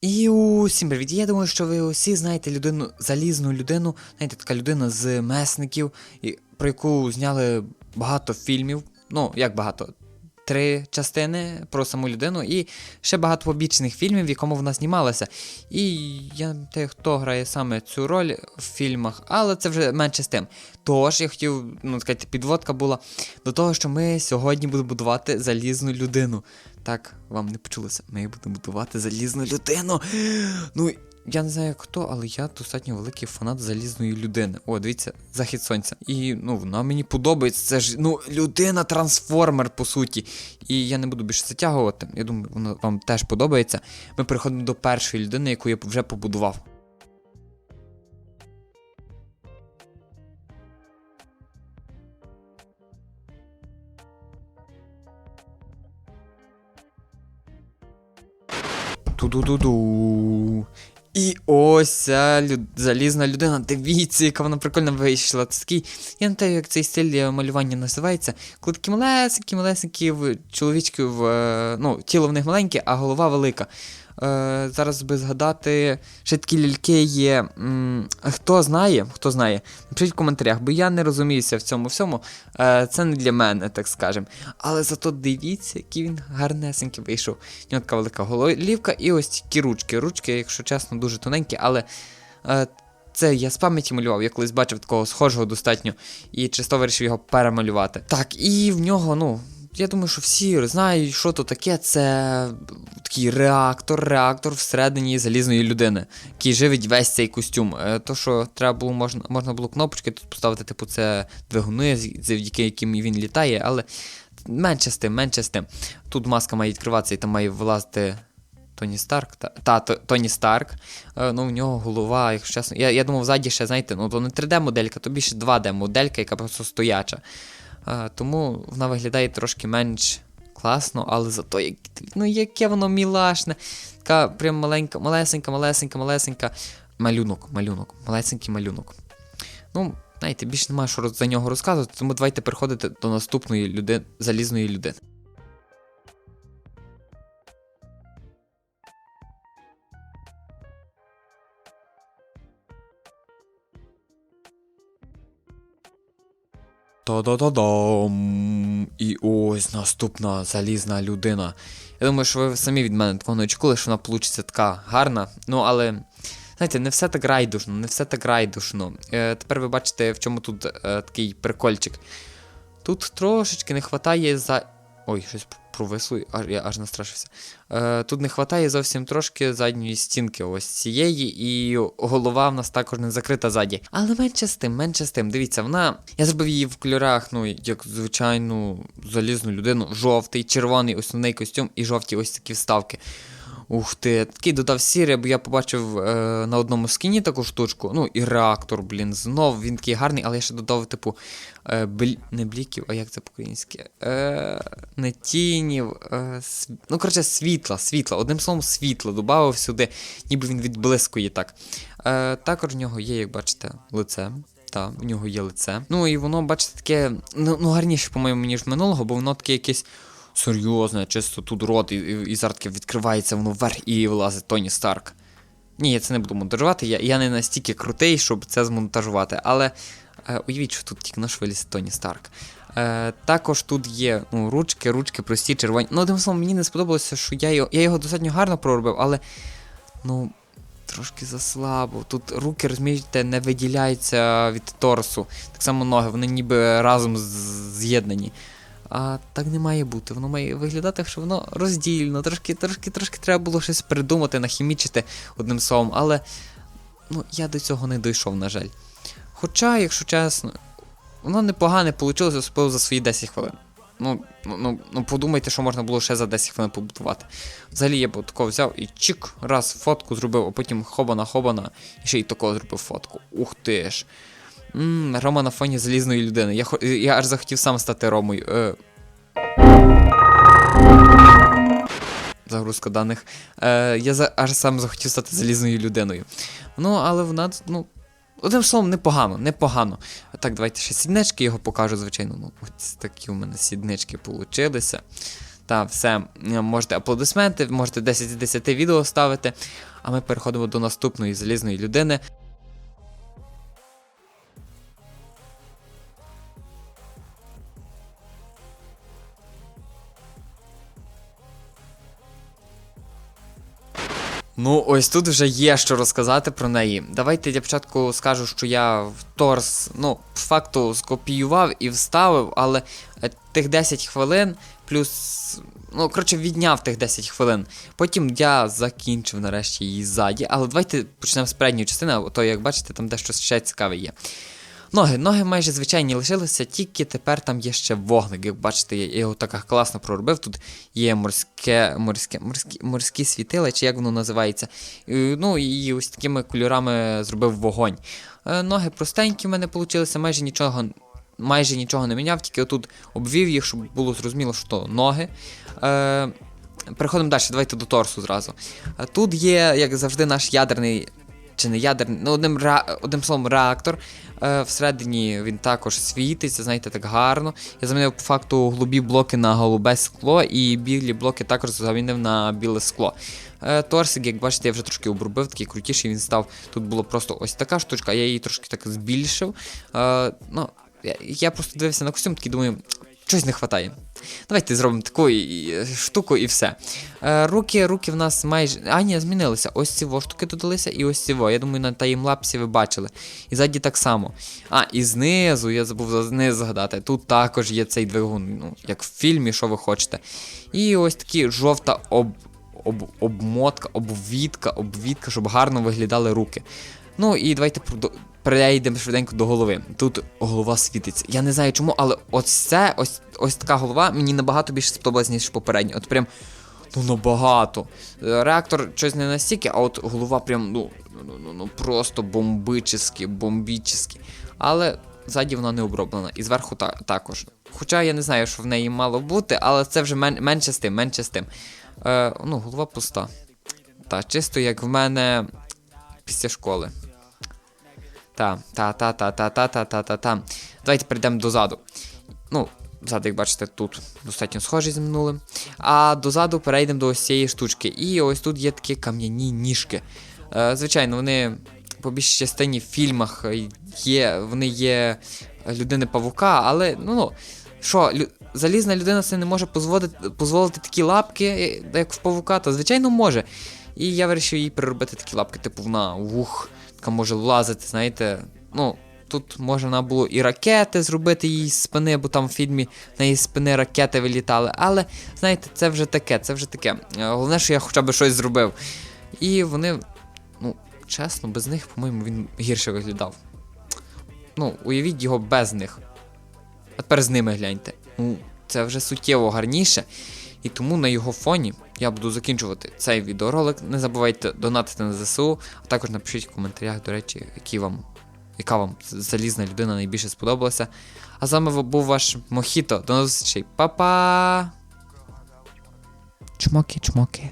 І усім привіт. Я думаю, що ви усі знаєте людину, залізну людину, знаєте, така людина з месників, про яку зняли багато фільмів. Ну, як багато? Три частини про саму людину і ще багато побічних фільмів, в якому вона знімалася. І я не те, хто грає саме цю роль в фільмах, але це вже менше з тим. Тож я хотів, ну сказати, підводка була до того, що ми сьогодні будемо будувати залізну людину. Так, вам не почулося. Ми будемо будувати залізну людину. Ну, я не знаю хто, але я достатньо великий фанат залізної людини. О, дивіться, захід сонця. І ну, вона мені подобається. Це ж ну, людина-трансформер, по суті. І я не буду більше затягувати. Я думаю, воно вам теж подобається. Ми переходимо до першої людини, яку я вже побудував. Ту-ду-ду-ду. І ось люд... залізна людина. Дивіться, яка вона прикольно вийшла. Це такий, я не знаю, як цей стиль е, малювання називається. Коли такі малесенькі, малесенькі чоловічки, в, е, ну, тіло в них маленьке, а голова велика. Е, зараз би згадати, ще такі ляльки є. Хто знає, хто знає, напишіть в коментарях, бо я не розуміюся в цьому всьому. Е, це не для мене, так скажем. Але зато дивіться, який він гарнесенький вийшов. У нього така велика голівка і ось такі ручки. Ручки, якщо чесно, дуже тоненькі, але е, це я з пам'яті малював. Я колись бачив такого схожого достатньо і чисто вирішив його перемалювати. Так, і в нього, ну. Я думаю, що всі знають, що то таке. Це такий реактор, реактор всередині залізної людини, який живить весь цей костюм. Е, То, що треба було, можна, можна було кнопочки тут поставити, типу, це двигуни, завдяки яким він літає, але менше з тим, менше з тим. Тут маска має відкриватися і там має вилазити Тоні Старк. Та, та Тоні Старк. Е, ну, в нього голова, якщо чесно. Я, я думав, ззаді ще, знаєте, ну то не 3D-моделька, то більше 2D-моделька, яка просто стояча. Е, тому вона виглядає трошки менш класно, але зато як, ну, яке воно мілашне. Така прям маленька, малесенька, малесенька, малесенька. Малюнок, малюнок, малесенький малюнок. Ну, знаєте, більше немає що за нього розказувати, тому давайте переходити до наступної людини, залізної людини. Та-да-да-дам. І ось наступна залізна людина. Я думаю, що ви самі від мене такого не очікували, що вона вийде така гарна. Ну, але, знаєте, не все так райдушно, не все так райдушно. Е, тепер ви бачите, в чому тут е, такий прикольчик. Тут трошечки не вистачає за. Ой, щось провисло, аж я аж настрашився. Е, тут не вистачає зовсім трошки задньої стінки, ось цієї, і голова в нас також не закрита ззаді. Але менше з тим, менше з тим. Дивіться, вона. Я зробив її в кольорах, ну, як звичайну залізну людину. Жовтий, червоний основний костюм і жовті ось такі вставки. Ух ти, такий додав сірий, бо я побачив е, на одному скіні таку штучку. Ну, і реактор, блін, знов він такий гарний, але я ще додав, типу, е, блі... не бліків, а як це по-українськи? Е, не тінів. Е, св... Ну, коротше, світла, світла. Одним словом, світло додав сюди, ніби він відблискує так. Е, також в нього є, як бачите, лице. Так, в нього є лице. Ну і воно, бачите, таке, ну, ну гарніше, по-моєму, ніж минулого, бо воно таке якесь серйозне, чисто тут рот, і, зараз відкривається воно вверх і вилазить Тоні Старк. Ні, я це не буду монтажувати, я, я не настільки крутий, щоб це змонтажувати, але е, уявіть, що тут тільки наш виліз Тоні Старк. Е, також тут є ну, ручки, ручки прості, червоні. Ну, одним словом, мені не сподобалося, що я його, я його достатньо гарно проробив, але ну, трошки заслабо. Тут руки, розумієте, не виділяються від торсу. Так само ноги, вони ніби разом з'єднані. А так не має бути. Воно має виглядати, що воно роздільно. Трошки, трошки, трошки треба було щось придумати, нахімічити одним словом, але ну, я до цього не дійшов, на жаль. Хоча, якщо чесно, воно непогане вийшло, особливо за свої 10 хвилин. Ну, ну, ну, ну подумайте, що можна було ще за 10 хвилин побудувати. Взагалі я б такого взяв і чик, раз фотку зробив, а потім хобана-хобана, і ще й такого зробив фотку. Ух ти ж. Ммм, Рома на фоні залізної людини. Я, я аж захотів сам стати Ромою. Е... Загрузка даних. Е, я за, аж сам захотів стати залізною людиною. Ну, але вона, ну, одним словом, непогано, непогано. Так, давайте ще сіднички його покажу, звичайно. Ну, ось такі у мене сіднички получилися. Та, все, можете аплодисменти, можете 10 з 10 відео ставити. А ми переходимо до наступної залізної людини. Ну, ось тут вже є що розказати про неї. Давайте для початку скажу, що я в торс, ну, факту скопіював і вставив, але е, тих 10 хвилин плюс. Ну, коротше, відняв тих 10 хвилин. Потім я закінчив нарешті її ззаді. Але давайте почнемо з передньої частини, а то, як бачите, там дещо ще цікаве є. Ноги, ноги майже звичайні лишилися, тільки тепер там є ще вогник. Як бачите, я його так класно проробив. Тут є морське, морське, морські, морські світила, чи як воно називається. Ну і ось такими кольорами зробив вогонь. Е, Ноги простенькі в мене вийшли, майже нічого. Майже нічого не міняв, тільки отут обвів їх, щоб було зрозуміло, що то ноги. Е, переходимо далі, давайте до торсу зразу. Е, Тут є, як завжди, наш ядерний чи не ядерний, ну одним, ра, одним словом, реактор. Е, всередині він також світиться, знаєте, так гарно. Я замінив по факту голубі блоки на голубе скло, і білі блоки також замінив на біле скло. Е, торсик, як бачите, я вже трошки обрубив, такий крутіший він став. Тут було просто ось така штучка, я її трошки так збільшив. Е, ну, я просто дивився на костюм, такий думаю, щось не вистачає. Давайте зробимо таку штуку і все. Е, руки, руки в нас майже. А, ні, змінилися.Ось ці во штуки додалися і ось ці во. Я думаю, на таймлапсі ви бачили. І ззаді так само. А, і знизу, я забув знизу згадати. Тут також є цей двигун, ну, як в фільмі, що ви хочете. І ось такі жовта об, об, обмотка, обвідка, обвідка, щоб гарно виглядали руки. Ну і давайте перейдемо швиденько до голови. Тут голова світиться. Я не знаю чому, але ось це, ось, ось така голова мені набагато більше сподобалась, ніж попередня. От прям. Ну набагато. Е, Реактор щось не настільки, а от голова прям, ну, ну, ну, ну просто бомбически, бомбічески. Але ззаді вона не оброблена. І зверху та, також. Хоча я не знаю, що в неї мало бути, але це вже мен, менше з тим, менше з тим. Е, ну, голова пуста. Та, чисто як в мене після школи. Та, та, та, та, та, та, та, та, та, та. Давайте перейдемо дозаду. Ну, ззаду, як бачите, тут достатньо схожі з минулим. А дозаду перейдемо до ось цієї штучки. І ось тут є такі кам'яні ніжки. Е, звичайно, вони по більшій частині в фільмах є, вони є людини павука, але ну, ну що, лю- залізна людина це не може дозволити, дозволити такі лапки, е, як в павука, то звичайно може. І я вирішив їй переробити такі лапки, типу вона ух, така може лазити, знаєте. Ну, тут можна було і ракети зробити їй з спини, бо там в фільмі на її спини ракети вилітали. Але, знаєте, це вже таке, це вже таке. Е, Головне, що я хоча б щось зробив. І вони, ну, чесно, без них, по-моєму, він гірше виглядав. Ну, уявіть його без них. А тепер з ними гляньте. Ну, це вже суттєво гарніше. І тому на його фоні я буду закінчувати цей відеоролик. Не забувайте донатити на ЗСУ, а також напишіть в коментарях, до речі, які вам, яка вам залізна людина найбільше сподобалася. А з вами був ваш Мохіто. До зустрічей. Па-па! Чмоки, чмоки.